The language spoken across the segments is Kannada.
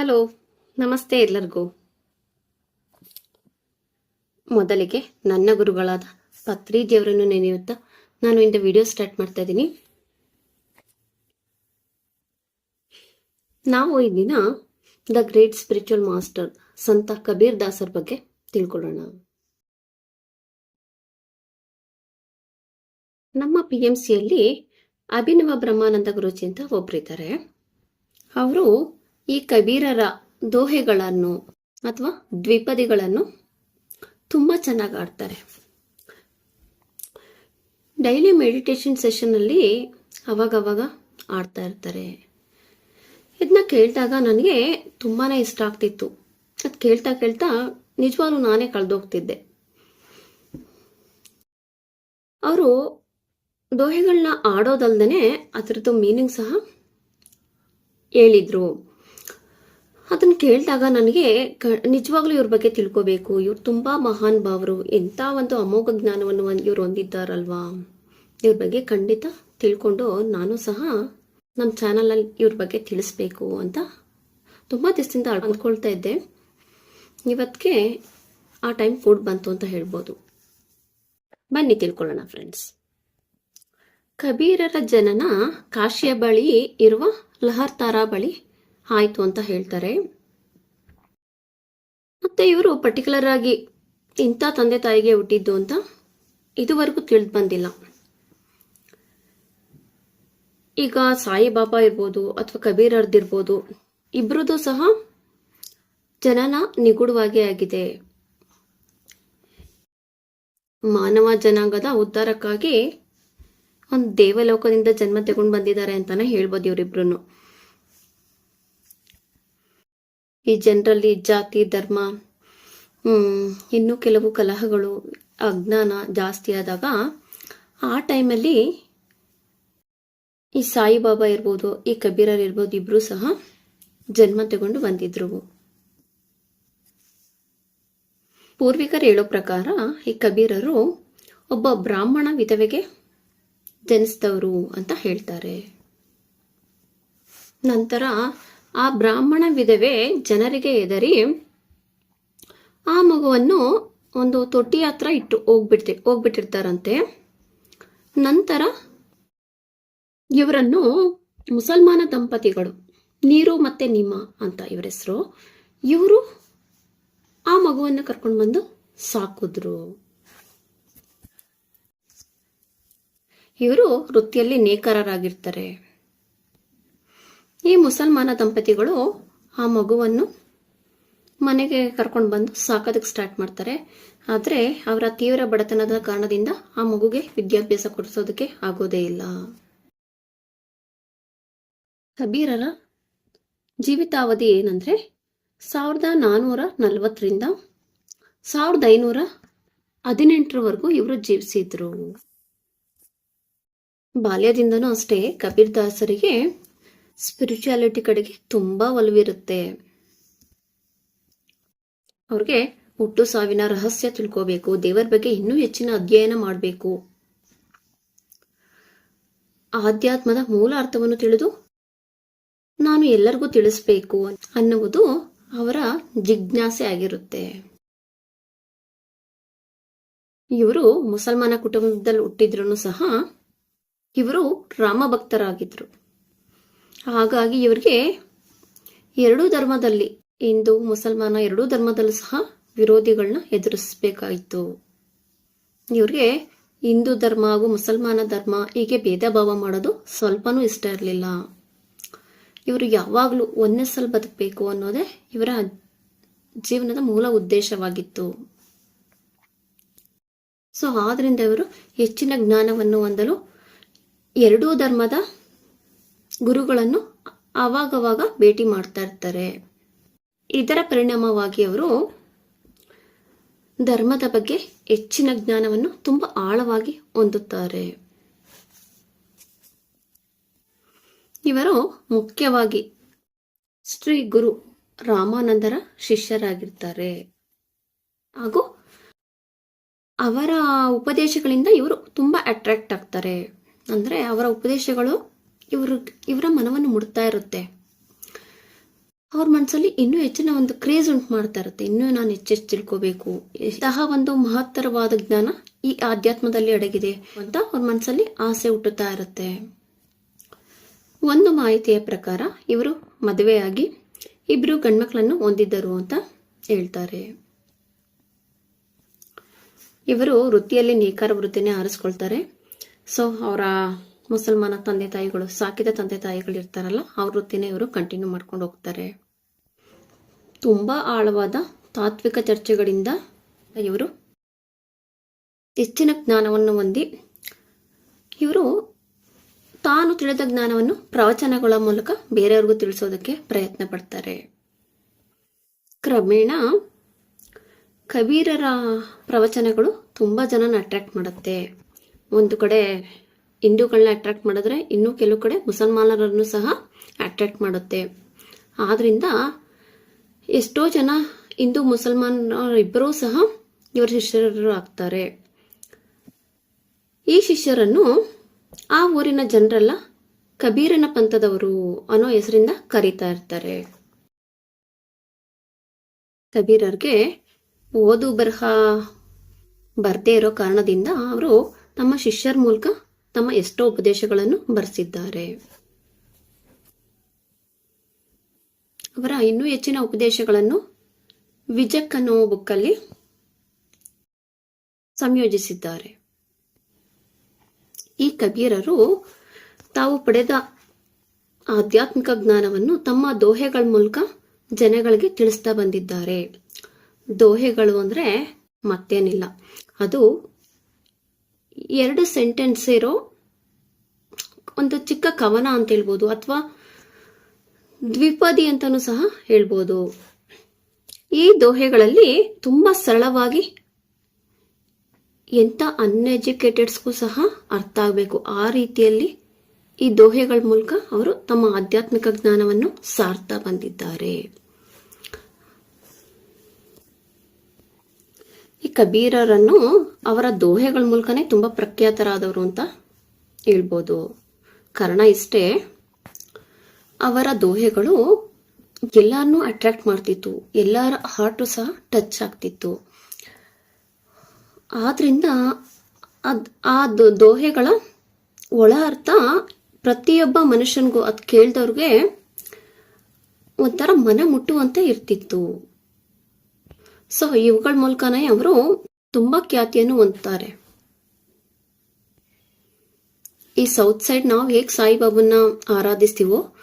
ಹಲೋ, ನಮಸ್ತೆ ಎಲ್ಲರಿಗೂ. ಮೊದಲಿಗೆ ನನ್ನ ಗುರುಗಳಾದ ಪತ್ರಿ ದೇವರನ್ನು ನೆನೆಯುತ್ತಾ ನಾನು ಇಂದ ವಿಡಿಯೋ ಸ್ಟಾರ್ಟ್ ಮಾಡ್ತಾ ಇದ್ದೀನಿ. ನಾವು ಈ ದಿನ ದ ಗ್ರೇಟ್ ಸ್ಪಿರಿಚುವಲ್ ಮಾಸ್ಟರ್ ಸಂತ ಕಬೀರ್ ದಾಸರ ಬಗ್ಗೆ ತಿಳ್ಕೊಳ್ಳೋಣ. ನಮ್ಮ ಪಿ ಎಂ ಸಿಯಲ್ಲಿ ಅಭಿನವ ಬ್ರಹ್ಮಾನಂದ ಗುರುಜಿ ಅಂತ ಒಬ್ಬರಿದ್ದಾರೆ ಅವರು ಈ ಕಬೀರರ ದೋಹೆಗಳನ್ನು ಅಥವಾ ದ್ವಿಪದಿಗಳನ್ನು ತುಂಬ ಚೆನ್ನಾಗಿ ಆಡ್ತಾರೆ. ಡೈಲಿ ಮೆಡಿಟೇಷನ್ ಸೆಷನ್ನಲ್ಲಿ ಅವಾಗವಾಗ ಆಡ್ತಾ ಇರ್ತಾರೆ. ಇದನ್ನ ಕೇಳಿದಾಗ ನನಗೆ ತುಂಬಾ ಇಷ್ಟ ಆಗ್ತಿತ್ತು. ಅದು ಕೇಳ್ತಾ ಕೇಳ್ತಾ ನಿಜವಾಗ್ಲೂ ನಾನೇ ಕಳೆದೋಗ್ತಿದ್ದೆ. ಅವರು ದೋಹೆಗಳನ್ನ ಆಡೋದಲ್ದೇ ಅದರದ್ದು ಮೀನಿಂಗ್ ಸಹ ಹೇಳಿದ್ರು. ಅದನ್ನು ಕೇಳಿದಾಗ ನನಗೆ ಕ, ನಿಜವಾಗ್ಲೂ ಇವ್ರ ಬಗ್ಗೆ ತಿಳ್ಕೋಬೇಕು. ಇವ್ರು ತುಂಬ ಮಹಾನ್ ಭಾವರು ಎಂಥ ಒಂದು ಅಮೋಘ ಜ್ಞಾನವನ್ನು ಇವ್ರು ಹೊಂದಿದ್ದಾರಲ್ವಾ? ಇವ್ರ ಬಗ್ಗೆ ಖಂಡಿತ ತಿಳ್ಕೊಂಡು ನಾನು ಸಹ ನಮ್ಮ ಚಾನಲಲ್ಲಿ ಇವ್ರ ಬಗ್ಗೆ ತಿಳಿಸ್ಬೇಕು ಅಂತ ತುಂಬ ದಿವಸದಿಂದ ಅಂದ್ಕೊಳ್ತಾ ಇದ್ದೆ. ಇವತ್ತಿಗೆ ಆ ಟೈಮ್ ಕೂಡ ಬಂತು ಅಂತ ಹೇಳ್ಬೋದು. ಬನ್ನಿ ತಿಳ್ಕೊಳ್ಳೋಣ ಫ್ರೆಂಡ್ಸ್. ಕಬೀರರ ಜನನ ಕಾಶಿಯ ಬಳಿ ಇರುವ ಲಹರ್ತಾರಾ ಬಳಿ ಆಯಿತು ಅಂತ ಹೇಳ್ತಾರೆ. ಮತ್ತೆ ಇವರು ಪರ್ಟಿಕ್ಯುಲರ್ ಆಗಿ ಇಂಥ ತಂದೆ ತಾಯಿಗೆ ಹುಟ್ಟಿದ್ದು ಅಂತ ಇದುವರೆಗೂ ತಿಳಿದು ಬಂದಿಲ್ಲ. ಈಗ ಸಾಯಿಬಾಬಾ ಇರ್ಬೋದು ಅಥವಾ ಕಬೀರರ್ದಿರ್ಬೋದು ಇಬ್ಬರದು ಸಹ ಜನನ ನಿಗೂಢವಾಗಿ ಆಗಿದೆ. ಮಾನವ ಜನಾಂಗದ ಉದ್ಧಾರಕ್ಕಾಗಿ ಒಂದು ದೇವಲೋಕದಿಂದ ಜನ್ಮ ತಗೊಂಡು ಬಂದಿದ್ದಾರೆ ಅಂತಾನೆ ಹೇಳ್ಬೋದು ಇವರಿಬ್ರು ಈ ಜನರಲ್ಲಿ ಜಾತಿ, ಧರ್ಮ ಇನ್ನೂ ಕೆಲವು ಕಲಹಗಳು, ಅಜ್ಞಾನ ಜಾಸ್ತಿ ಆದಾಗ ಆ ಟೈಮಲ್ಲಿ ಈ ಸಾಯಿಬಾಬಾ ಇರ್ಬೋದು, ಈ ಕಬೀರರ್ ಇರ್ಬೋದು, ಇಬ್ರು ಸಹ ಜನ್ಮ ತಗೊಂಡು ಬಂದಿದ್ರು. ಪೂರ್ವಿಕರು ಹೇಳೋ ಪ್ರಕಾರ ಈ ಕಬೀರರು ಒಬ್ಬ ಬ್ರಾಹ್ಮಣ ವಿಧವೆಗೆ ಜನಿಸಿದವರು ಅಂತ ಹೇಳ್ತಾರೆ. ನಂತರ ಆ ಬ್ರಾಹ್ಮಣ ವಿಧವೆ ಜನರಿಗೆ ಎದರಿ ಆ ಮಗುವನ್ನು ಒಂದು ತೊಟ್ಟಿ ಹತ್ರ ಇಟ್ಟು ಹೋಗ್ಬಿಡ್ತಿ, ಹೋಗ್ಬಿಟ್ಟಿರ್ತಾರಂತೆ. ನಂತರ ಇವರನ್ನು ಮುಸಲ್ಮಾನ ದಂಪತಿಗಳು ನೀರು ಮತ್ತೆ ನಿಮ್ಮ ಅಂತ ಇವರ ಹೆಸರು. ಇವರು ಆ ಮಗುವನ್ನು ಕರ್ಕೊಂಡು ಬಂದು ಸಾಕಿದ್ರು. ಇವರು ವೃತ್ತಿಯಲ್ಲಿ ನೇಕಾರರಾಗಿರ್ತಾರೆ. ಈ ಮುಸಲ್ಮಾನ ದಂಪತಿಗಳು ಆ ಮಗುವನ್ನು ಮನೆಗೆ ಕರ್ಕೊಂಡು ಬಂದು ಸಾಕೋದಕ್ಕೆ ಸ್ಟಾರ್ಟ್ ಮಾಡ್ತಾರೆ. ಆದರೆ ಅವರ ತೀವ್ರ ಬಡತನದ ಕಾರಣದಿಂದ ಆ ಮಗುಗೆ ವಿದ್ಯಾಭ್ಯಾಸ ಕೊಡಿಸೋದಕ್ಕೆ ಆಗೋದೇ ಇಲ್ಲ. ಕಬೀರರ ಜೀವಿತಾವಧಿ ಏನಂದ್ರೆ ಸಾವಿರದ ನಾನ್ನೂರ ನಲವತ್ತರಿಂದ ಸಾವಿರದ ಐನೂರ ಹದಿನೆಂಟರವರೆಗೂ ಇವರು ಜೀವಿಸಿದ್ರು. ಬಾಲ್ಯದಿಂದನೂ ಅಷ್ಟೇ ಕಬೀರ್ ದಾಸರಿಗೆ ಸ್ಪಿರಿಚುಯಾಲಿಟಿ ಕಡೆಗೆ ತುಂಬಾ ಒಲವಿರುತ್ತೆ. ಅವ್ರಿಗೆ ಹುಟ್ಟು ಸಾವಿನ ರಹಸ್ಯ ತಿಳ್ಕೋಬೇಕು, ದೇವರ ಬಗ್ಗೆ ಇನ್ನೂ ಹೆಚ್ಚಿನ ಅಧ್ಯಯನ ಮಾಡಬೇಕು. ಆಧ್ಯಾತ್ಮದ ಮೂಲ ಅರ್ಥವನ್ನು ತಿಳಿದು ನಾನು ಎಲ್ಲರಿಗೂ ತಿಳಿಸ್ಬೇಕು ಅನ್ನುವುದು ಅವರ ಜಿಜ್ಞಾಸೆ ಆಗಿರುತ್ತೆ. ಇವರು ಮುಸಲ್ಮಾನ ಕುಟುಂಬದಲ್ಲಿ ಹುಟ್ಟಿದ್ರು ಸಹ ಇವರು ರಾಮ ಭಕ್ತರಾಗಿದ್ರು ಹಾಗಾಗಿ ಇವರಿಗೆ ಎರಡೂ ಧರ್ಮದಲ್ಲಿ ಹಿಂದೂ, ಮುಸಲ್ಮಾನ ಎರಡೂ ಧರ್ಮದಲ್ಲೂ ಸಹ ವಿರೋಧಿಗಳನ್ನ ಎದುರಿಸಬೇಕಾಯಿತು. ಇವ್ರಿಗೆ ಹಿಂದೂ ಧರ್ಮ ಹಾಗೂ ಮುಸಲ್ಮಾನ ಧರ್ಮ ಹೀಗೆ ಭೇದ ಭಾವ ಮಾಡೋದು ಸ್ವಲ್ಪನೂ ಇಷ್ಟ ಇರಲಿಲ್ಲ. ಇವರು ಯಾವಾಗಲೂ ಒಂದೇ ಸಲ ಬದುಕಬೇಕು ಅನ್ನೋದೇ ಇವರ ಜೀವನದ ಮೂಲ ಉದ್ದೇಶವಾಗಿತ್ತು. ಸೊ ಆದ್ರಿಂದ ಇವರು ಹೆಚ್ಚಿನ ಜ್ಞಾನವನ್ನು ಹೊಂದಲು ಎರಡೂ ಧರ್ಮದ ಗುರುಗಳನ್ನು ಆವಾಗವಾಗ ಭೇಟಿ ಮಾಡ್ತಾ ಇರ್ತಾರೆ. ಇದರ ಪರಿಣಾಮವಾಗಿ ಅವರು ಧರ್ಮದ ಬಗ್ಗೆ ಹೆಚ್ಚಿನ ಜ್ಞಾನವನ್ನು ತುಂಬ ಆಳವಾಗಿ ಹೊಂದುತ್ತಾರೆ. ಇವರು ಮುಖ್ಯವಾಗಿ ಶ್ರೀ ಗುರು ರಾಮಾನಂದರ ಶಿಷ್ಯರಾಗಿರ್ತಾರೆ. ಹಾಗೂ ಅವರ ಉಪದೇಶಗಳಿಂದ ಇವರು ತುಂಬ ಅಟ್ರಾಕ್ಟ್ ಆಗ್ತಾರೆ. ಅಂದರೆ ಅವರ ಉಪದೇಶಗಳು ಇವರು, ಇವರ ಮನವನ್ನು ಮುಡ್ತಾ ಇರುತ್ತೆ. ಅವ್ರ ಮನಸ್ಸಲ್ಲಿ ಇನ್ನೂ ಹೆಚ್ಚಿನ ಒಂದು ಕ್ರೇಜ್ ಉಂಟು ಮಾಡ್ತಾ ಇರುತ್ತೆ. ಇನ್ನೂ ನಾನು ಹೆಚ್ಚೆಚ್ಚು ತಿಳ್ಕೋಬೇಕು ಇಂತಹ ಒಂದು ಮಹತ್ತರವಾದ ಜ್ಞಾನ ಈ ಆಧ್ಯಾತ್ಮದಲ್ಲಿ ಅಡಗಿದೆ ಅಂತ ಅವ್ರ ಮನಸ್ಸಲ್ಲಿ ಆಸೆ ಹುಟ್ಟುತ್ತಾ ಇರುತ್ತೆ. ಒಂದು ಮಾಹಿತಿಯ ಪ್ರಕಾರ ಇವರು ಮದುವೆಯಾಗಿ ಇಬ್ರು ಗಂಡ್ಮಕ್ಳನ್ನು ಹೊಂದಿದ್ದರು ಅಂತ ಹೇಳ್ತಾರೆ. ಇವರು ವೃತ್ತಿಯಲ್ಲಿ ನೇಕಾರ ವೃತ್ತಿನೇ ಆರಿಸ್ಕೊಳ್ತಾರೆ. ಸೊ ಅವರ ಮುಸಲ್ಮಾನ ತಂದೆ ತಾಯಿಗಳು, ಸಾಕಿದ ತಂದೆ ತಾಯಿಗಳು ಇರ್ತಾರಲ್ಲ ಅವ್ರ ವೃತ್ತಿನೇ ಇವರು ಕಂಟಿನ್ಯೂ ಮಾಡ್ಕೊಂಡು ಹೋಗ್ತಾರೆ. ತುಂಬಾ ಆಳವಾದ ತಾತ್ವಿಕ ಚರ್ಚೆಗಳಿಂದ ಇವರು ಹೆಚ್ಚಿನ ಜ್ಞಾನವನ್ನು ಹೊಂದಿ, ಇವರು ತಾನು ತಿಳಿದ ಜ್ಞಾನವನ್ನು ಪ್ರವಚನಗಳ ಮೂಲಕ ಬೇರೆಯವ್ರಿಗೂ ತಿಳಿಸೋದಕ್ಕೆ ಪ್ರಯತ್ನ ಪಡ್ತಾರೆ. ಕ್ರಮೇಣ ಕಬೀರರ ಪ್ರವಚನಗಳು ತುಂಬ ಜನನ ಅಟ್ರಾಕ್ಟ್ ಮಾಡುತ್ತೆ. ಒಂದು ಕಡೆ ಹಿಂದೂಗಳನ್ನ ಅಟ್ರಾಕ್ಟ್ ಮಾಡಿದ್ರೆ ಇನ್ನೂ ಕೆಲವು ಕಡೆ ಮುಸಲ್ಮಾನರನ್ನು ಸಹ ಅಟ್ರಾಕ್ಟ್ ಮಾಡುತ್ತೆ. ಆದ್ರಿಂದ ಎಷ್ಟೋ ಜನ ಹಿಂದೂ ಮುಸಲ್ಮಾನರಿಬ್ಬರೂ ಸಹ ಇವರ ಶಿಷ್ಯರು ಆಗ್ತಾರೆ. ಈ ಶಿಷ್ಯರನ್ನು ಆ ಊರಿನ ಜನರೆಲ್ಲ ಕಬೀರನ ಪಂಥದವರು ಅನ್ನೋ ಹೆಸರಿಂದ ಕರೀತಾ ಇರ್ತಾರೆ. ಕಬೀರರ್ಗೆ ಓದು ಬರಹ ಬರ್ದೇ ಇರೋ ಕಾರಣದಿಂದ ಅವರು ತಮ್ಮ ಶಿಷ್ಯರ ಮೂಲಕ ತಮ್ಮ ಎಷ್ಟೋ ಉಪದೇಶಗಳನ್ನು ಬರೆಸಿದ್ದಾರೆ. ಅವರ ಇನ್ನೂ ಹೆಚ್ಚಿನ ಉಪದೇಶಗಳನ್ನು ವಿಜಕ್ ಅನ್ನೋ ಬುಕ್ಕಲ್ಲಿ ಸಂಯೋಜಿಸಿದ್ದಾರೆ. ಈ ಕಬೀರರು ತಾವು ಪಡೆದ ಆಧ್ಯಾತ್ಮಿಕ ಜ್ಞಾನವನ್ನು ತಮ್ಮ ದೋಹೆಗಳ ಮೂಲಕ ಜನಗಳಿಗೆ ತಿಳಿಸ್ತಾ ಬಂದಿದ್ದಾರೆ. ದೋಹೆಗಳು ಅಂದ್ರೆ ಮತ್ತೇನಿಲ್ಲ. ಅದು ಎರಡು ಸೆಂಟೆನ್ಸ್ ಇರೋ ಒಂದು ಚಿಕ್ಕ ಕವನ ಅಂತ ಹೇಳ್ಬೋದು, ಅಥವಾ ದ್ವಿಪದಿ ಅಂತಲೂ ಸಹ ಹೇಳ್ಬೋದು. ಈ ದೋಹೆಗಳಲ್ಲಿ ತುಂಬಾ ಸರಳವಾಗಿ ಎಂಥ ಅನ್ಎಜುಕೇಟೆಡ್ಸ್ಗೂ ಸಹ ಅರ್ಥ ಆಗಬೇಕು. ಆ ರೀತಿಯಲ್ಲಿ ಈ ದೋಹೆಗಳ ಮೂಲಕ ಅವರು ತಮ್ಮ ಆಧ್ಯಾತ್ಮಿಕ ಜ್ಞಾನವನ್ನು ಸಾರ್ತಾ ಬಂದಿದ್ದಾರೆ. ಈ ಕಬೀರರನ್ನು ಅವರ ದೋಹೆಗಳ ಮೂಲಕನೇ ತುಂಬ ಪ್ರಖ್ಯಾತರಾದವರು ಅಂತ ಹೇಳ್ಬೋದು. ಕಾರಣ ಇಷ್ಟೇ, ಅವರ ದೋಹೆಗಳು ಎಲ್ಲರನ್ನೂ ಅಟ್ರಾಕ್ಟ್ ಮಾಡ್ತಿತ್ತು. ಎಲ್ಲರ ಹಾರ್ಟು ಸಹ ಟಚ್ ಆಗ್ತಿತ್ತು. ಆದ್ರಿಂದ ಅದ್, ಆ ದೋಹೆಗಳ ಒಳ ಅರ್ಥ ಪ್ರತಿಯೊಬ್ಬ ಮನುಷ್ಯನಿಗೂ ಅದು ಕೇಳಿದವ್ರಿಗೆ ಒಂಥರ ಮನ ಮುಟ್ಟುವಂತೆ ಇರ್ತಿತ್ತು. ಸೊ ಇವುಗಳ ಮೂಲಕನೇ ಅವರು ತುಂಬಾ ಖ್ಯಾತಿಯನ್ನು ಹೊಂದ್ತಾರೆ ಈ ಸೌತ್ ಸೈಡ್ ನಾವು ಹೇಗೆ ಸಾಯಿಬಾಬನ್ನ ಆರಾಧಿಸ್ತೀವೋ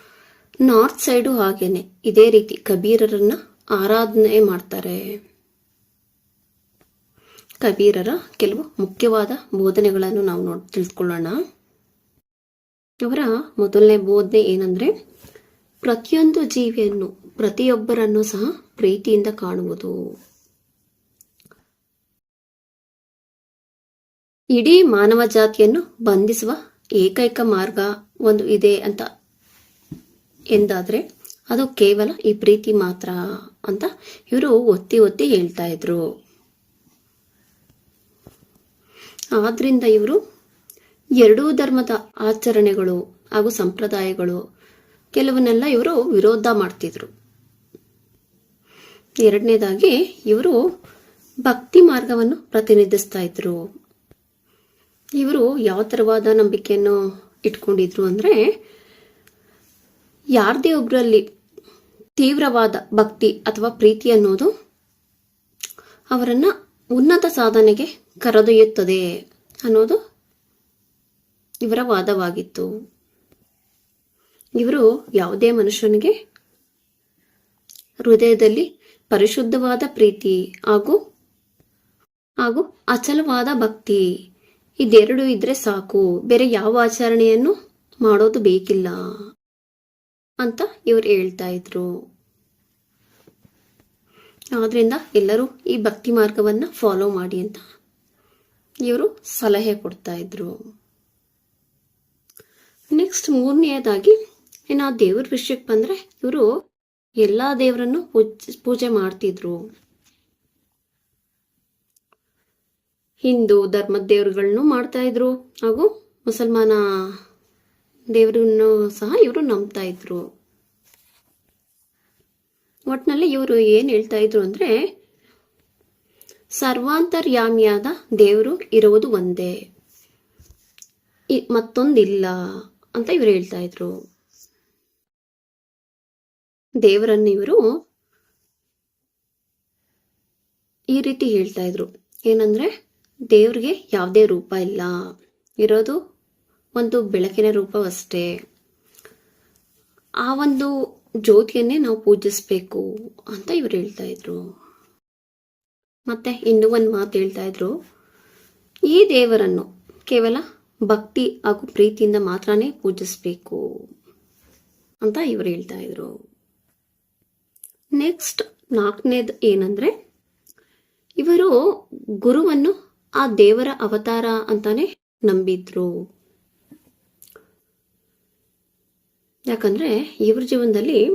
ನಾರ್ತ್ ಸೈಡು ಹಾಗೇನೆ. ಇದೇ ರೀತಿ ಕಬೀರರನ್ನ ಆರಾಧನೆ ಮಾಡ್ತಾರೆ. ಕಬೀರರ ಕೆಲವು ಮುಖ್ಯವಾದ ಬೋಧನೆಗಳನ್ನು ನಾವು ನೋಡ್ ತಿಳಿದುಕೊಳ್ಳೋಣ ಅವರ ಮೊದಲನೇ ಬೋಧನೆ ಏನಂದ್ರೆ, ಪ್ರತಿಯೊಂದು ಜೀವಿಯನ್ನು, ಪ್ರತಿಯೊಬ್ಬರನ್ನು ಸಹ ಪ್ರೀತಿಯಿಂದ ಕಾಣುವುದು. ಇಡೀ ಮಾನವ ಜಾತಿಯನ್ನು ಬಂಧಿಸುವ ಏಕೈಕ ಮಾರ್ಗ ಒಂದು ಇದೆ ಅಂತ ಎಂದಾದ್ರೆ ಅದು ಕೇವಲ ಈ ಪ್ರೀತಿ ಮಾತ್ರ ಅಂತ ಇವರು ಒತ್ತಿ ಒತ್ತಿ ಹೇಳ್ತಾ ಇದ್ರು. ಆದ್ರಿಂದ ಇವರು ಎರಡೂ ಧರ್ಮದ ಆಚರಣೆಗಳು ಹಾಗೂ ಸಂಪ್ರದಾಯಗಳು ಕೆಲವನ್ನೆಲ್ಲ ಇವರು ವಿರೋಧ ಮಾಡ್ತಿದ್ರು. ಎರಡನೇದಾಗಿ ಇವರು ಭಕ್ತಿ ಮಾರ್ಗವನ್ನು ಪ್ರತಿನಿಧಿಸ್ತಾ ಇದ್ರು. ಇವರು ಯಾವ ಥರವಾದ ನಂಬಿಕೆಯನ್ನು ಇಟ್ಕೊಂಡಿದ್ರು ಅಂದ್ರೆ, ಯಾರದೇ ಒಬ್ಬರಲ್ಲಿ ತೀವ್ರವಾದ ಭಕ್ತಿ ಅಥವಾ ಪ್ರೀತಿ ಅನ್ನೋದು ಅವರನ್ನು ಉನ್ನತ ಸಾಧನೆಗೆ ಕರೆದೊಯ್ಯುತ್ತದೆ ಅನ್ನೋದು ಇವರ ವಾದವಾಗಿತ್ತು. ಇವರು ಯಾವುದೇ ಮನುಷ್ಯನಿಗೆ ಹೃದಯದಲ್ಲಿ ಪರಿಶುದ್ಧವಾದ ಪ್ರೀತಿ ಹಾಗೂ ಹಾಗೂ ಅಚಲವಾದ ಭಕ್ತಿ ಇದೆರಡು ಇದ್ರೆ ಸಾಕು. ಬೇರೆ ಯಾವ ಆಚರಣೆಯನ್ನು ಮಾಡೋದು ಬೇಕಿಲ್ಲ ಅಂತ ಇವ್ರು ಹೇಳ್ತಾ ಇದ್ರು. ಆದ್ರಿಂದ ಎಲ್ಲರೂ ಈ ಭಕ್ತಿ ಮಾರ್ಗವನ್ನ ಫಾಲೋ ಮಾಡಿ ಅಂತ ಇವರು ಸಲಹೆ ಕೊಡ್ತಾ ಇದ್ರು. ನೆಕ್ಸ್ಟ್ ಮೂರನೆಯದಾಗಿ ಇನ್ನು ದೇವ್ರ ವಿಷಯಕ್ಕೆ ಬಂದ್ರೆ ಇವರು ಎಲ್ಲಾ ದೇವರನ್ನು ಪೂಜೆ ಮಾಡ್ತಿದ್ರು. ಹಿಂದೂ ಧರ್ಮದ ದೇವರುಗಳನ್ನು ಮಾಡ್ತಾ ಇದ್ರು. ಹಾಗೂ ಮುಸಲ್ಮಾನ ದೇವರನ್ನು ಸಹ ಇವರು ನಂಬ್ತಾ ಇದ್ರು. ಒಟ್ನಲ್ಲಿ ಇವರು ಏನು ಹೇಳ್ತಾ ಇದ್ರು ಅಂದ್ರೆ, ಸರ್ವಾಂತರ್ಯಾಮಿಯಾದ ದೇವರು ಇರುವುದು ಒಂದೇ. ಮತ್ತೊಂದಿಲ್ಲ ಅಂತ ಇವರು ಹೇಳ್ತಾ ಇದ್ರು. ದೇವರನ್ನು ಇವರು ಈ ರೀತಿ ಹೇಳ್ತಾ ಇದ್ರು. ಏನಂದ್ರೆ ದೇವ್ರಿಗೆ ಯಾವುದೇ ರೂಪ ಇಲ್ಲ. ಇರೋದು ಒಂದು ಬೆಳಕಿನ ರೂಪವಷ್ಟೇ. ಆ ಒಂದು ಜ್ಯೋತಿಯನ್ನೇ ನಾವು ಪೂಜಿಸ್ಬೇಕು ಅಂತ ಇವ್ರು ಹೇಳ್ತಾ ಇದ್ರು. ಮತ್ತೆ ಇನ್ನೂ ಒಂದು ಮಾತು ಹೇಳ್ತಾ ಇದ್ರು. ಈ ದೇವರನ್ನು ಕೇವಲ ಭಕ್ತಿ ಹಾಗೂ ಪ್ರೀತಿಯಿಂದ ಮಾತ್ರನೇ ಪೂಜಿಸ್ಬೇಕು ಅಂತ ಇವರು ಹೇಳ್ತಾ ಇದ್ರು. ನೆಕ್ಸ್ಟ್ ನಾಲ್ಕನೇದು ಏನಂದ್ರೆ, ಇವರು ಗುರುವನ್ನು ಆ ದೇವರ ಅವತಾರ ಅಂತಾನೆ ನಂಬಿದ್ರು. ಯಾಕಂದ್ರೆ ಇವ್ರ ಜೀವನದಲ್ಲಿ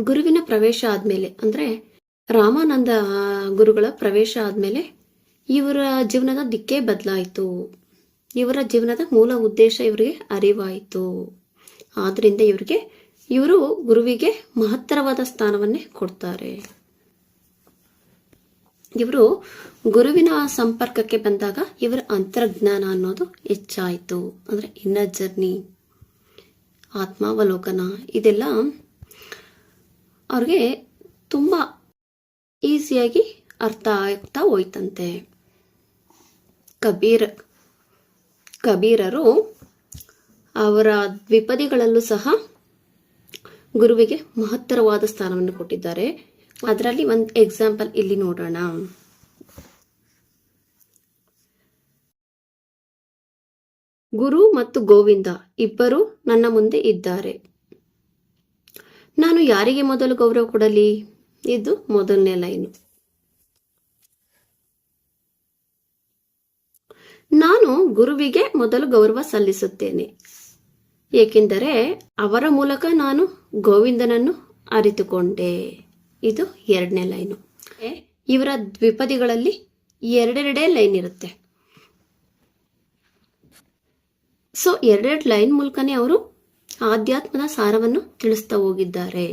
ಗುರುವಿನ ಪ್ರವೇಶ ಆದ್ಮೇಲೆ, ಅಂದ್ರೆ ರಾಮಾನಂದ ಗುರುಗಳ ಪ್ರವೇಶ ಆದ್ಮೇಲೆ ಇವರ ಜೀವನದ ದಿಕ್ಕೇ ಬದಲಾಯಿತು. ಇವರ ಜೀವನದ ಮೂಲ ಉದ್ದೇಶ ಇವರಿಗೆ ಅರಿವಾಯಿತು. ಆದ್ರಿಂದ ಇವರಿಗೆ, ಇವರು ಗುರುವಿಗೆ ಮಹತ್ತರವಾದ ಸ್ಥಾನವನ್ನೇ ಕೊಡ್ತಾರೆ. ಇವರು ಗುರುವಿನ ಸಂಪರ್ಕಕ್ಕೆ ಬಂದಾಗ ಇವರ ಅಂತರ್ಜ್ಞಾನ ಅನ್ನೋದು ಹೆಚ್ಚಾಯಿತು. ಅಂದ್ರೆ ಇನ್ನರ್ ಜರ್ನಿ ಆತ್ಮಾವಲೋಕನ, ಇದೆಲ್ಲ ಅವ್ರಿಗೆ ತುಂಬ ಈಸಿಯಾಗಿ ಅರ್ಥ ಆಗ್ತಾ ಹೋಯ್ತಂತೆ. ಕಬೀರ್, ಕಬೀರರು ಅವರ ದ್ವಿಪದಿಗಳಲ್ಲೂ ಸಹ ಗುರುವಿಗೆ ಮಹತ್ತರವಾದ ಸ್ಥಾನವನ್ನು ಕೊಟ್ಟಿದ್ದಾರೆ. ಅದರಲ್ಲಿ ಒಂದು ಎಕ್ಸಾಂಪಲ್ ಇಲ್ಲಿ ನೋಡೋಣ. ಗುರು ಮತ್ತು ಗೋವಿಂದ ಇಬ್ಬರು ನನ್ನ ಮುಂದೆ ಇದ್ದಾರೆ. ನಾನು ಯಾರಿಗೆ ಮೊದಲು ಗೌರವ ಕೊಡಲಿ? ಇದು ಮೊದಲನೇ ಲೈನು. ನಾನು ಗುರುವಿಗೆ ಮೊದಲು ಗೌರವ ಸಲ್ಲಿಸುತ್ತೇನೆ. ಏಕೆಂದರೆ ಅವರ ಮೂಲಕ ನಾನು ಗೋವಿಂದನನ್ನು ಅರಿತುಕೊಂಡೆ. ಇದು ಎರಡನೇ ಲೈನು. ಇವರ ದ್ವಿಪದಿಗಳಲ್ಲಿ ಎರಡೆರಡೇ ಲೈನ್ ಇರುತ್ತೆ. ಸೊ ಎರಡೆರಡು ಲೈನ್ ಮೂಲಕನೇ ಅವರು ಆಧ್ಯಾತ್ಮದ ಸಾರವನ್ನು ತಿಳಿಸ್ತಾ ಹೋಗಿದ್ದಾರೆ.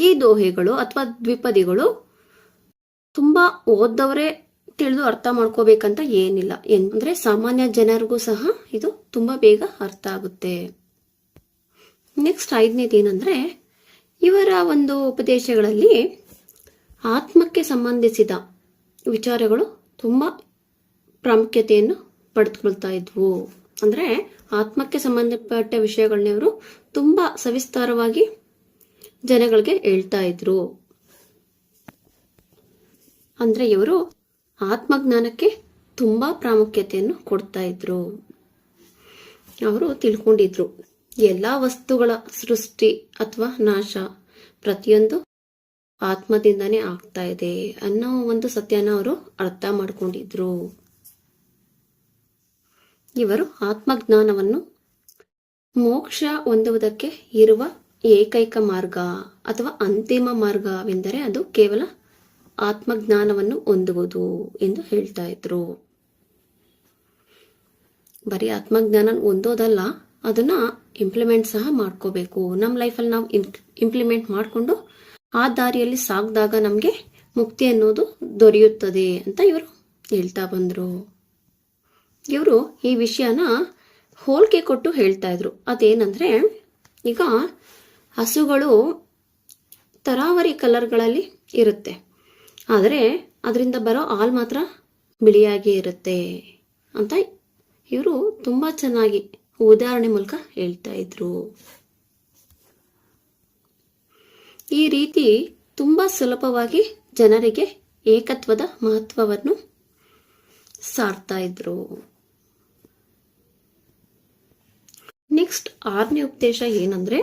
ಈ ದೋಹೆಗಳು ಅಥವಾ ದ್ವಿಪದಿಗಳು ತುಂಬಾ ಓದ್ದವರೇ ತಿಳಿದು ಅರ್ಥ ಮಾಡ್ಕೋಬೇಕಂತ ಏನಿಲ್ಲ. ಅಂದ್ರೆ ಸಾಮಾನ್ಯ ಜನರಿಗೂ ಸಹ ಇದು ತುಂಬಾ ಬೇಗ ಅರ್ಥ ಆಗುತ್ತೆ. ನೆಕ್ಸ್ಟ್ ಐದನೇದು ಏನಂದ್ರೆ, ಇವರ ಒಂದು ಉಪದೇಶಗಳಲ್ಲಿ ಆತ್ಮಕ್ಕೆ ಸಂಬಂಧಿಸಿದ ವಿಚಾರಗಳು ತುಂಬ ಪ್ರಾಮುಖ್ಯತೆಯನ್ನು ಪಡೆದುಕೊಳ್ತಾ ಇದ್ವು. ಅಂದ್ರೆ ಆತ್ಮಕ್ಕೆ ಸಂಬಂಧಪಟ್ಟ ವಿಷಯಗಳನ್ನ ಇವರು ತುಂಬಾ ಸವಿಸ್ತಾರವಾಗಿ ಜನಗಳಿಗೆ ಹೇಳ್ತಾ ಇದ್ರು. ಅಂದ್ರೆ ಇವರು ಆತ್ಮಜ್ಞಾನಕ್ಕೆ ತುಂಬಾ ಪ್ರಾಮುಖ್ಯತೆಯನ್ನು ಕೊಡ್ತಾ ಇದ್ರು. ಅವರು ತಿಳ್ಕೊಂಡಿದ್ರು. ಎಲ್ಲಾ ವಸ್ತುಗಳ ಸೃಷ್ಟಿ ಅಥವಾ ನಾಶ ಪ್ರತಿಯೊಂದು ಆತ್ಮದಿಂದನೇ ಆಗ್ತಾ ಇದೆ ಅನ್ನೋ ಒಂದು ಸತ್ಯನ ಅವರು ಅರ್ಥ ಮಾಡಿಕೊಂಡಿದ್ರು. ಇವರು ಆತ್ಮಜ್ಞಾನವನ್ನು ಮೋಕ್ಷ ಹೊಂದುವುದಕ್ಕೆ ಇರುವ ಏಕೈಕ ಮಾರ್ಗ ಅಥವಾ ಅಂತಿಮ ಮಾರ್ಗವೆಂದರೆ ಅದು ಕೇವಲ ಆತ್ಮಜ್ಞಾನವನ್ನು ಹೊಂದುವುದು ಎಂದು ಹೇಳ್ತಾ ಇದ್ರು. ಬರೀ ಆತ್ಮಜ್ಞಾನ ಹೊಂದೋದಲ್ಲ, ಅದನ್ನ ಇಂಪ್ಲಿಮೆಂಟ್ ಸಹ ಮಾಡ್ಕೋಬೇಕು. ನಮ್ಮ ಲೈಫಲ್ಲಿ ನಾವು ಇಂಪ್ಲಿಮೆಂಟ್ ಮಾಡಿಕೊಂಡು ಆ ದಾರಿಯಲ್ಲಿ ಸಾಗಿದಾಗ ನಮಗೆ ಮುಕ್ತಿ ಅನ್ನೋದು ದೊರೆಯುತ್ತದೆ ಅಂತ ಇವರು ಹೇಳ್ತಾ ಬಂದ್ರು. ಇವರು ಈ ವಿಷಯನ ಹೋಲಿಕೆ ಕೊಟ್ಟು ಹೇಳ್ತಾ ಇದ್ರು. ಅದೇನಂದ್ರೆ, ಈಗ ಹಸುಗಳು ತರಾವರಿ ಕಲರ್ಗಳಲ್ಲಿ ಇರುತ್ತೆ. ಆದರೆ ಅದರಿಂದ ಬರೋ ಹಾಲು ಮಾತ್ರ ಬಿಳಿಯಾಗಿ ಇರುತ್ತೆ ಅಂತ ಇವರು ತುಂಬಾ ಚೆನ್ನಾಗಿ ಉದಾಹರಣೆ ಮೂಲಕ ಹೇಳ್ತಾ ಇದ್ರು. ಈ ರೀತಿ ತುಂಬಾ ಸುಲಭವಾಗಿ ಜನರಿಗೆ ಏಕತ್ವದ ಮಹತ್ವವನ್ನು ಸಾರ್ತಾ ಇದ್ರು. ನೆಕ್ಸ್ಟ್ ಆರನೇ ಉಪದೇಶ ಏನಂದ್ರೆ,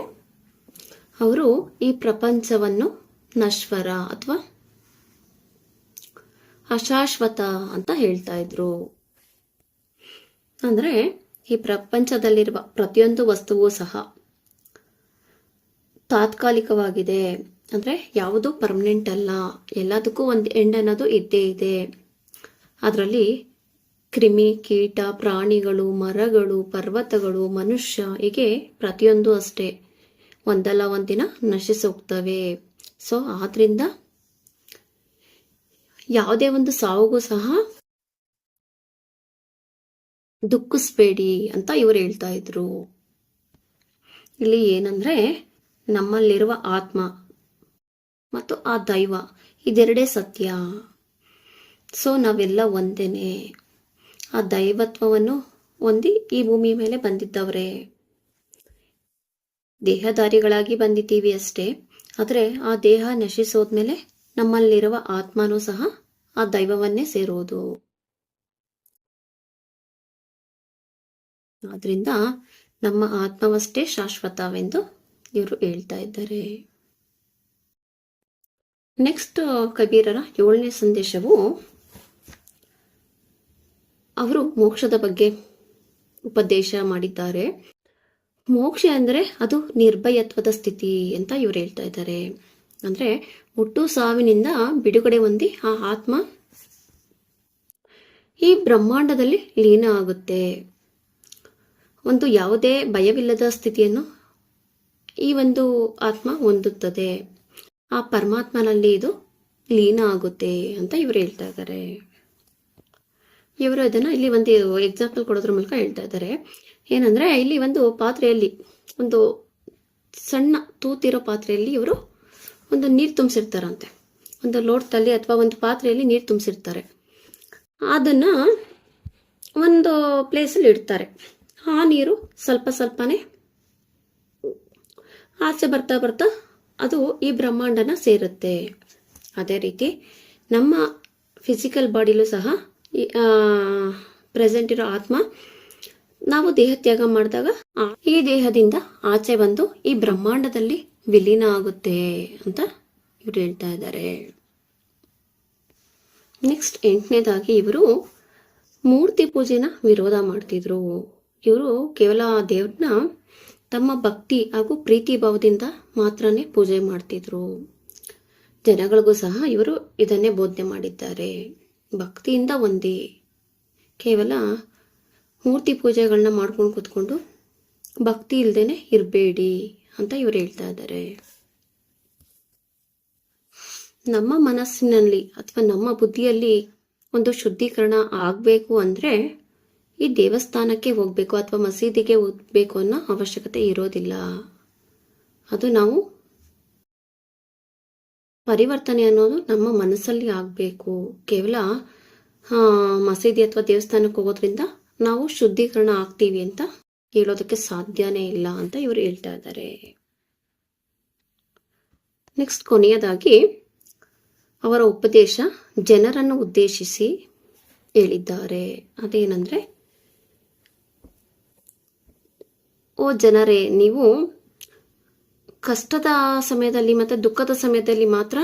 ಅವರು ಈ ಪ್ರಪಂಚವನ್ನು ನಶ್ವರ ಅಥವಾ ಅಶಾಶ್ವತ ಅಂತ ಹೇಳ್ತಾ ಇದ್ರು. ಅಂದ್ರೆ ಈ ಪ್ರಪಂಚದಲ್ಲಿರುವ ಪ್ರತಿಯೊಂದು ವಸ್ತುವೂ ಸಹ ತಾತ್ಕಾಲಿಕವಾಗಿದೆ. ಅಂದ್ರೆ ಯಾವುದು ಪರ್ಮನೆಂಟ್ ಅಲ್ಲ. ಎಲ್ಲದಕ್ಕೂ ಒಂದು ಎಂಡ್ ಅನ್ನೋದು ಇದ್ದೇ ಇದೆ. ಅದರಲ್ಲಿ ಕ್ರಿಮಿ, ಕೀಟ, ಪ್ರಾಣಿಗಳು, ಮರಗಳು, ಪರ್ವತಗಳು, ಮನುಷ್ಯ ಹೀಗೆ ಪ್ರತಿಯೊಂದು ಅಷ್ಟೇ. ಒಂದಲ್ಲ ಒಂದಿನ ನಶಿಸೋಗ್ತವೆ ಸೊ ಆದ್ರಿಂದ ಯಾವುದೇ ಒಂದು ಸಾವುಗೂ ಸಹ ದುಃಖಿಸ್ಬೇಡಿ ಅಂತ ಇವರು ಹೇಳ್ತಾ ಇದ್ರು. ಇಲ್ಲಿ ಏನಂದ್ರೆ, ನಮ್ಮಲ್ಲಿರುವ ಆತ್ಮ ಮತ್ತು ಆ ದೈವ ಇದೆರಡೇ ಸತ್ಯ. ಸೊ, ನಾವೆಲ್ಲ ಒಂದೇನೆ. ಆ ದೈವತ್ವವನ್ನು ಹೊಂದಿ ಈ ಭೂಮಿ ಮೇಲೆ ಬಂದಿದ್ದವ್ರೆ. ದೇಹಧಾರಿಗಳಾಗಿ ಬಂದಿದ್ದೀವಿ ಅಷ್ಟೇ. ಆದರೆ ಆ ದೇಹ ನಶಿಸೋದ್ಮೇಲೆ ನಮ್ಮಲ್ಲಿರುವ ಆತ್ಮನೂ ಸಹ ಆ ದೈವವನ್ನೇ ಸೇರೋದು. ಆದ್ರಿಂದ ನಮ್ಮ ಆತ್ಮವಷ್ಟೇ ಶಾಶ್ವತವೆಂದು ಇವರು ಹೇಳ್ತಾ ಇದ್ದಾರೆ. ನೆಕ್ಸ್ಟ್ ಕಬೀರರ ಏಳನೇ ಸಂದೇಶವು ಅವರು ಮೋಕ್ಷದ ಬಗ್ಗೆ ಉಪದೇಶ ಮಾಡಿದ್ದಾರೆ. ಮೋಕ್ಷ ಅಂದ್ರೆ ಅದು ನಿರ್ಭಯತ್ವದ ಸ್ಥಿತಿ ಅಂತ ಇವ್ರು ಹೇಳ್ತಾ ಇದ್ದಾರೆ. ಅಂದ್ರೆ ಹುಟ್ಟು ಸಾವಿನಿಂದ ಬಿಡುಗಡೆ ಹೊಂದಿ ಆ ಆತ್ಮ ಈ ಬ್ರಹ್ಮಾಂಡದಲ್ಲಿ ಲೀನ ಆಗುತ್ತೆ. ಒಂದು ಯಾವುದೇ ಭಯವಿಲ್ಲದ ಸ್ಥಿತಿಯನ್ನು ಈ ಒಂದು ಆತ್ಮ ಹೊಂದುತ್ತದೆ. ಆ ಪರಮಾತ್ಮನಲ್ಲಿ ಇದು ಲೀನ ಆಗುತ್ತೆ ಅಂತ ಇವರು ಹೇಳ್ತಾ ಇದ್ದಾರೆ. ಇವರು ಅದನ್ನ ಇಲ್ಲಿ ಒಂದು ಎಕ್ಸಾಂಪಲ್ ಕೊಡೋದ್ರ ಮೂಲಕ ಹೇಳ್ತಾ ಇದ್ದಾರೆ. ಏನಂದ್ರೆ, ಇಲ್ಲಿ ಒಂದು ಪಾತ್ರೆಯಲ್ಲಿ, ಒಂದು ಸಣ್ಣ ತೂತಿರೋ ಪಾತ್ರೆಯಲ್ಲಿ ಇವರು ಒಂದು ನೀರು ತುಂಬಿಸಿರ್ತಾರಂತೆ. ಒಂದು ಲೋಟದಲ್ಲಿ ಅಥವಾ ಒಂದು ಪಾತ್ರೆಯಲ್ಲಿ ನೀರು ತುಂಬಿಸಿರ್ತಾರೆ. ಅದನ್ನ ಒಂದು ಪ್ಲೇಸಲ್ಲಿ ಇಡ್ತಾರೆ. ಆ ನೀರು ಸ್ವಲ್ಪ ಸ್ವಲ್ಪನೇ ಆಚೆ ಬರ್ತಾ ಬರ್ತಾ ಅದು ಈ ಬ್ರಹ್ಮಾಂಡನ ಸೇರುತ್ತೆ. ಅದೇ ರೀತಿ ನಮ್ಮ ಫಿಸಿಕಲ್ ಬಾಡಿಲೂ ಸಹ ಪ್ರೆಸೆಂಟ್ ಇರೋ ಆತ್ಮ ನಾವು ದೇಹ ತ್ಯಾಗ ಮಾಡಿದಾಗ ಈ ದೇಹದಿಂದ ಆಚೆ ಬಂದು ಈ ಬ್ರಹ್ಮಾಂಡದಲ್ಲಿ ವಿಲೀನ ಆಗುತ್ತೆ ಅಂತ ಇವರು ಹೇಳ್ತಾ ಇದ್ದಾರೆ. ನೆಕ್ಸ್ಟ್ ಎಂಟನೇದಾಗಿ ಇವರು ಮೂರ್ತಿ ಪೂಜೆನ ವಿರೋಧ ಮಾಡ್ತಿದ್ರು. ಇವರು ಕೇವಲ ದೇವ್ರನ್ನ ತಮ್ಮ ಭಕ್ತಿ ಹಾಗೂ ಪ್ರೀತಿ ಭಾವದಿಂದ ಮಾತ್ರನೇ ಪೂಜೆ ಮಾಡ್ತಿದ್ರು. ಜನಗಳಿಗೂ ಸಹ ಇವರು ಇದನ್ನೇ ಬೋಧನೆ ಮಾಡಿದ್ದಾರೆ. ಭಕ್ತಿಯಿಂದ ಒಂದೇ. ಕೇವಲ ಮೂರ್ತಿ ಪೂಜೆಗಳನ್ನ ಮಾಡ್ಕೊಂಡು ಕೂತ್ಕೊಂಡು ಭಕ್ತಿ ಇಲ್ಲದೇನೆ ಇರಬೇಡಿ ಅಂತ ಇವರು ಹೇಳ್ತಾ ಇದ್ದಾರೆ. ನಮ್ಮ ಮನಸ್ಸಿನಲ್ಲಿ ಅಥವಾ ನಮ್ಮ ಬುದ್ಧಿಯಲ್ಲಿ ಒಂದು ಶುದ್ಧೀಕರಣ ಆಗಬೇಕು ಅಂದರೆ ಈ ದೇವಸ್ಥಾನಕ್ಕೆ ಹೋಗಬೇಕು ಅಥವಾ ಮಸೀದಿಗೆ ಹೋಗ್ಬೇಕು ಅನ್ನೋ ಅವಶ್ಯಕತೆ ಇರೋದಿಲ್ಲ. ಅದು ನಾವು ಪರಿವರ್ತನೆ ಅನ್ನೋದು ನಮ್ಮ ಮನಸ್ಸಲ್ಲಿ ಆಗಬೇಕು. ಕೇವಲ ಮಸೀದಿ ಅಥವಾ ದೇವಸ್ಥಾನಕ್ಕೆ ಹೋಗೋದ್ರಿಂದ ನಾವು ಶುದ್ಧೀಕರಣ ಆಗ್ತೀವಿ ಅಂತ ಹೇಳೋದಕ್ಕೆ ಸಾಧ್ಯನೇ ಇಲ್ಲ ಅಂತ ಇವರು ಹೇಳ್ತಾ ಇದ್ದಾರೆ. ನೆಕ್ಸ್ಟ್ ಕೊನೆಯದಾಗಿ ಅವರ ಉಪದೇಶ ಜನರನ್ನು ಉದ್ದೇಶಿಸಿ ಹೇಳಿದ್ದಾರೆ. ಅದೇನಂದ್ರೆ ಓ ಜನರೇ, ನೀವು ಕಷ್ಟದ ಸಮಯದಲ್ಲಿ ಮತ್ತೆ ದುಃಖದ ಸಮಯದಲ್ಲಿ ಮಾತ್ರ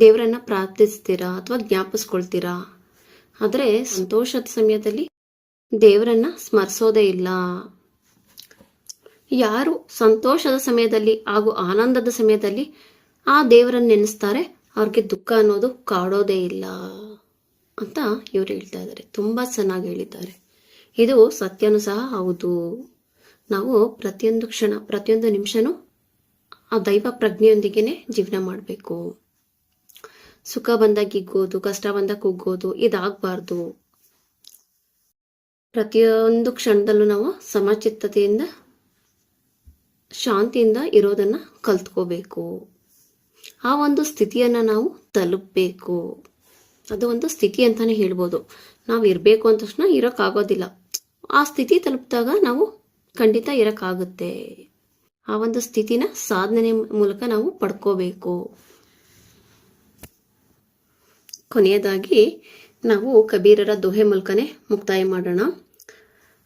ದೇವರನ್ನ ಪ್ರಾರ್ಥಿಸ್ತೀರಾ ಅಥವಾ ಜ್ಞಾಪಿಸ್ಕೊಳ್ತೀರಾ? ಆದರೆ ಸಂತೋಷದ ಸಮಯದಲ್ಲಿ ದೇವರನ್ನ ಸ್ಮರಿಸೋದೇ ಇಲ್ಲ. ಯಾರು ಸಂತೋಷದ ಸಮಯದಲ್ಲಿ ಹಾಗೂ ಆನಂದದ ಸಮಯದಲ್ಲಿ ಆ ದೇವರನ್ನ ನೆನೆಸ್ತಾರೆ, ಅವ್ರಿಗೆ ದುಃಖ ಅನ್ನೋದು ಕಾಡೋದೇ ಇಲ್ಲ ಅಂತ ಇವರು ಹೇಳ್ತಾ ಇದ್ದಾರೆ. ತುಂಬಾ ಚೆನ್ನಾಗಿ ಹೇಳಿದ್ದಾರೆ. ಇದು ಸತ್ಯನೂ ಸಹ ಹೌದು. ನಾವು ಪ್ರತಿಯೊಂದು ಕ್ಷಣ, ಪ್ರತಿಯೊಂದು ನಿಮಿಷನೂ ಆ ದೈವ ಪ್ರಜ್ಞೆಯೊಂದಿಗೆನೆ ಜೀವನ ಮಾಡಬೇಕು. ಸುಖ ಬಂದಾಗ ಹಿಗ್ಗೋದು ಕಷ್ಟ ಬಂದಾಗ ಕುಗ್ಗೋದು ಇದಾಗಬಾರ್ದು. ಪ್ರತಿಯೊಂದು ಕ್ಷಣದಲ್ಲೂ ನಾವು ಸಮಚಿತ್ತತೆಯಿಂದ, ಶಾಂತಿಯಿಂದ ಇರೋದನ್ನ ಕಲ್ತ್ಕೋಬೇಕು. ಆ ಒಂದು ಸ್ಥಿತಿಯನ್ನ ನಾವು ತಲುಪಬೇಕು. ಅದು ಒಂದು ಸ್ಥಿತಿ ಅಂತಾನೆ ಹೇಳ್ಬೋದು. ನಾವು ಇರಬೇಕು ಅಂದ ತಕ್ಷಣ ಇರೋಕ್ಕಾಗೋದಿಲ್ಲ. ಆ ಸ್ಥಿತಿ ತಲುಪಿದಾಗ ನಾವು ಖಂಡಿತ ಇರೋಕ್ಕಾಗುತ್ತೆ. ಆ ಒಂದು ಸ್ಥಿತಿನ ಸಾಧನೆ ಮೂಲಕ ನಾವು ಪಡ್ಕೋಬೇಕು. ಕೊನೆಯದಾಗಿ ನಾವು ಕಬೀರರ ದೋಹೆ ಮೂಲಕನೇ ಮುಕ್ತಾಯ ಮಾಡೋಣ.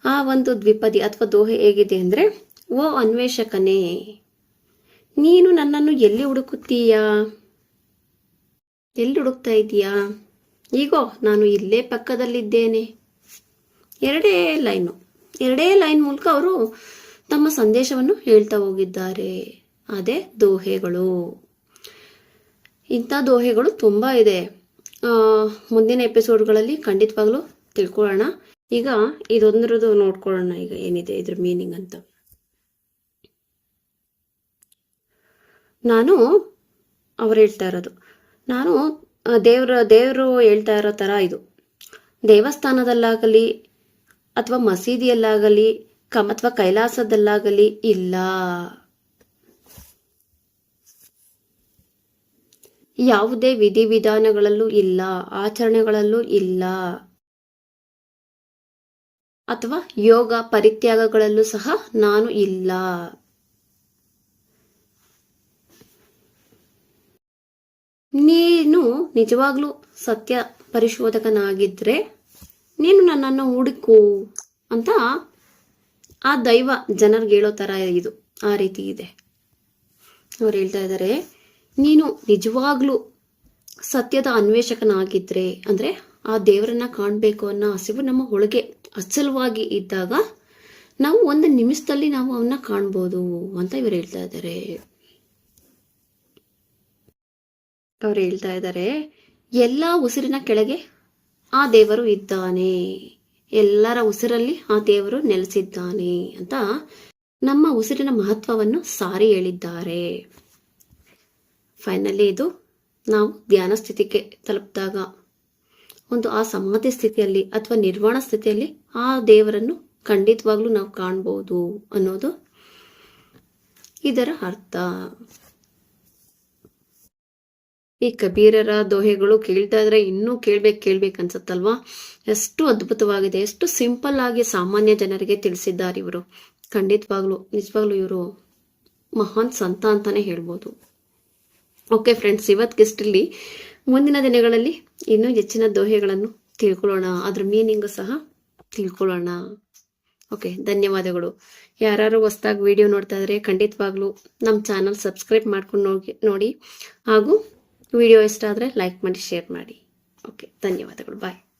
ಆ ಒಂದು ದ್ವಿಪದಿ ಅಥವಾ ದೋಹೆ ಹೇಗಿದೆ ಅಂದ್ರೆ, ಓ ಅನ್ವೇಷಕನೇ, ನೀನು ನನ್ನನ್ನು ಎಲ್ಲಿ ಹುಡುಕುತ್ತೀಯಾ? ಎಲ್ಲಿ ಹುಡುಕ್ತಾ ಇದೀಯಾ ಈಗೋ, ನಾನು ಇಲ್ಲೇ ಪಕ್ಕದಲ್ಲಿದ್ದೇನೆ. ಎರಡೇ ಲೈನು. ಎರಡೇ ಲೈನ್ ಮೂಲಕ ಅವರು ತಮ್ಮ ಸಂದೇಶವನ್ನು ಹೇಳ್ತಾ ಹೋಗಿದ್ದಾರೆ. ಅದೇ ದೋಹೆಗಳು. ಇಂಥ ದೋಹೆಗಳು ತುಂಬ ಇದೆ. ಮುಂದಿನ ಎಪಿಸೋಡ್ಗಳಲ್ಲಿ ಖಂಡಿತವಾಗ್ಲೂ ತಿಳ್ಕೊಳ್ಳೋಣ. ಈಗ ಇದೊಂದ್ರದ್ದು ನೋಡ್ಕೊಳ್ಳೋಣ ಈಗ ಏನಿದೆ ಇದ್ರ ಮೀನಿಂಗ್ ಅಂತ. ನಾನು ಅವ್ರು ಹೇಳ್ತಾ ಇರೋದು. ನಾನು ದೇವ್ರ, ದೇವರು ಹೇಳ್ತಾ ಇರೋ ತರ ಇದು. ದೇವಸ್ಥಾನದಲ್ಲಾಗಲಿ ಅಥವಾ ಮಸೀದಿಯಲ್ಲಾಗಲಿ, ಕಮ್, ಅಥವಾ ಕೈಲಾಸದಲ್ಲಾಗಲಿ, ಇಲ್ಲ. ಯಾವುದೇ ವಿಧಿವಿಧಾನಗಳಲ್ಲೂ ಇಲ್ಲ, ಆಚರಣೆಗಳಲ್ಲೂ ಇಲ್ಲ. ಅಥವಾ ಯೋಗ ಪರಿತ್ಯಾಗಗಳಲ್ಲೂ ಸಹ ನಾನು ಇಲ್ಲ. ನೀನು ನಿಜವಾಗ್ಲೂ ಸತ್ಯ ಪರಿಶೋಧಕನಾಗಿದ್ರೆ ನೀನು ನನ್ನನ್ನು ಹುಡುಕು ಅಂತ ಆ ದೈವ ಜನರಿಗೆ ಹೇಳೋ ಥರ ಇದು, ಆ ರೀತಿ ಇದೆ. ಅವ್ರು ಹೇಳ್ತಾ ಇದ್ದಾರೆ ನೀನು ನಿಜವಾಗ್ಲೂ ಸತ್ಯದ ಅನ್ವೇಷಕನಾಗಿದ್ರೆ, ಅಂದ್ರೆ ಆ ದೇವರನ್ನ ಕಾಣಬೇಕು ಅನ್ನೋ ಹಸಿವು ನಮ್ಮ ಒಳಗೆ ಅಚಲವಾಗಿ ಇದ್ದಾಗ ನಾವು ಒಂದು ನಿಮಿಷದಲ್ಲಿ ನಾವು ಅವನ್ನ ಕಾಣ್ಬೋದು ಅಂತ ಇವ್ರು ಹೇಳ್ತಾ ಇದ್ದಾರೆ ಅವ್ರು ಹೇಳ್ತಾ ಇದ್ದಾರೆ ಎಲ್ಲ ಉಸಿರಿನ ಕೆಳಗೆ ಆ ದೇವರು ಇದ್ದಾನೆ. ಎಲ್ಲರ ಉಸಿರಲ್ಲಿ ಆ ದೇವರು ನೆಲೆಸಿದ್ದಾನೆ ಅಂತ ನಮ್ಮ ಉಸಿರಿನ ಮಹತ್ವವನ್ನು ಸಾರಿ ಹೇಳಿದ್ದಾರೆ. ಫೈನಲಿ ಇದು ನಾವು ಧ್ಯಾನ ಸ್ಥಿತಿಗೆ ತಲುಪಿದಾಗ ಒಂದು ಆ ಸಮಾಧಿ ಸ್ಥಿತಿಯಲ್ಲಿ ಅಥವಾ ನಿರ್ವಾಣ ಸ್ಥಿತಿಯಲ್ಲಿ ಆ ದೇವರನ್ನು ಖಂಡಿತವಾಗ್ಲೂ ನಾವು ಕಾಣ್ಬೋದು ಅನ್ನೋದು ಇದರ ಅರ್ಥ. ಈ ಕಬೀರರ ದೋಹೆಗಳು ಕೇಳ್ತಾ ಇದ್ರೆ ಇನ್ನೂ ಕೇಳ್ಬೇಕು ಕೇಳ್ಬೇಕು ಅನ್ಸತ್ತಲ್ವಾ? ಎಷ್ಟು ಅದ್ಭುತವಾಗಿದೆ, ಎಷ್ಟು ಸಿಂಪಲ್ ಆಗಿ ಸಾಮಾನ್ಯ ಜನರಿಗೆ ತಿಳಿಸಿದ್ದಾರೆ ಇವರು. ಖಂಡಿತವಾಗ್ಲು, ನಿಜವಾಗ್ಲೂ ಇವರು ಮಹಾನ್ ಸಂತ ಅಂತಾನೆ ಹೇಳ್ಬೋದು. ಓಕೆ ಫ್ರೆಂಡ್ಸ್ ಇವತ್ತಿಗಿಷ್ಟಲ್ಲಿ ಮುಂದಿನ ದಿನಗಳಲ್ಲಿ ಇನ್ನೂ ಹೆಚ್ಚಿನ ದೋಹೆಗಳನ್ನು ತಿಳ್ಕೊಳ್ಳೋಣ. ಅದ್ರ ಮೀನಿಂಗು ಸಹ ತಿಳ್ಕೊಳ್ಳೋಣ. ಓಕೆ, ಧನ್ಯವಾದಗಳು. ಯಾರು ಹೊಸ್ದಾಗಿ ವಿಡಿಯೋ ನೋಡ್ತಾ ಇದ್ರೆ ಖಂಡಿತವಾಗ್ಲೂ ನಮ್ಮ ಚಾನಲ್ ಸಬ್ಸ್ಕ್ರೈಬ್ ಮಾಡ್ಕೊಂಡು ನೋಡಿ ನೋಡಿ. ಹಾಗೂ ವಿಡಿಯೋ ಇಷ್ಟ ಆದರೆ ಲೈಕ್ ಮಾಡಿ ಶೇರ್ ಮಾಡಿ. ಓಕೆ ಧನ್ಯವಾದಗಳು. ಬಾಯ್